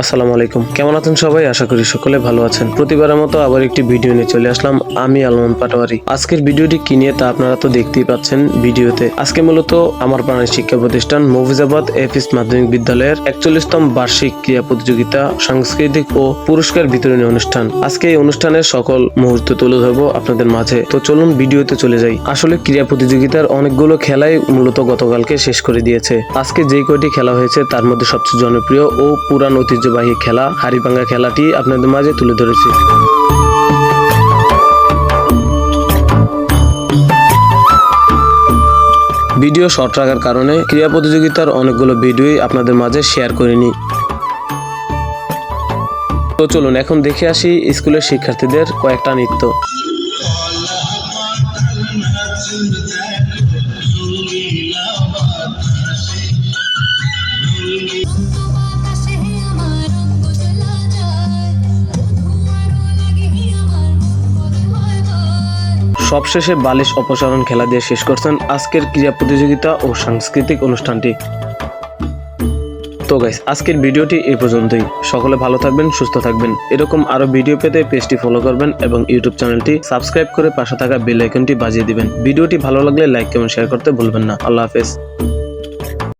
আসসালামু আলাইকুম। কেমন আছেন সবাই? আশা করি সকলে ভালো আছেন। প্রতিবারের মতো আবার একটি ভিডিও নিয়ে চলে আসলাম। আমি আলমন পাটোয়ারি। আজকের ভিডিওটি কি নিয়ে তা আপনারা তো দেখতেই পাচ্ছেন ভিডিওতে। আজকে মূলত আমার প্রাণের শিক্ষা প্রতিষ্ঠান মফিজাবাদ এফিস মাধ্যমিক বিদ্যালয়ের একচল্লিশতম বার্ষিক ক্রীড়া প্রতিযোগিতা, সাংস্কৃতিক ও পুরস্কার বিতরণী অনুষ্ঠান। আজকে এই অনুষ্ঠানের সকল মুহূর্ত তুলে ধরবো আপনাদের মাঝে। তো চলুন ভিডিওতে চলে যাই। আসলে ক্রীড়া প্রতিযোগিতার অনেকগুলো খেলাই মূলত গতকালকে শেষ করে দিয়েছে। আজকে যে কয়টি খেলা হয়েছে তার মধ্যে সবচেয়ে জনপ্রিয় ও পুরান ঐতিহ্যবাহী খেলা, হাড়িভাঙ্গা খেলাটি আপনাদের মাঝে তুলে ধরেছি। ভিডিও শর্ট রাখার কারণে ক্রীড়া প্রতিযোগিতার অনেকগুলো ভিডিওই আপনাদের মাঝে শেয়ার করিনি। তো চলুন, এখন দেখে আসি স্কুলের শিক্ষার্থীদের কয়েকটা নৃত্য। সবশেষে বালিশ অপসারণ খেলা দিয়ে শেষ করছেন আজকের ক্রীড়া প্রতিযোগিতা ও সাংস্কৃতিক অনুষ্ঠানটি। তো গাইস আজকের ভিডিওটি এ পর্যন্তই। সকলে ভালো থাকবেন, সুস্থ থাকবেন। এরকম আরও ভিডিও পেতে পেজটি ফলো করবেন এবং ইউটিউব চ্যানেলটি সাবস্ক্রাইব করে পাশে থাকা বেল আইকনটি বাজিয়ে দিবেন। ভিডিওটি ভালো লাগলে লাইক কমেন্ট শেয়ার করতে ভুলবেন না। আল্লাহ হাফেজ।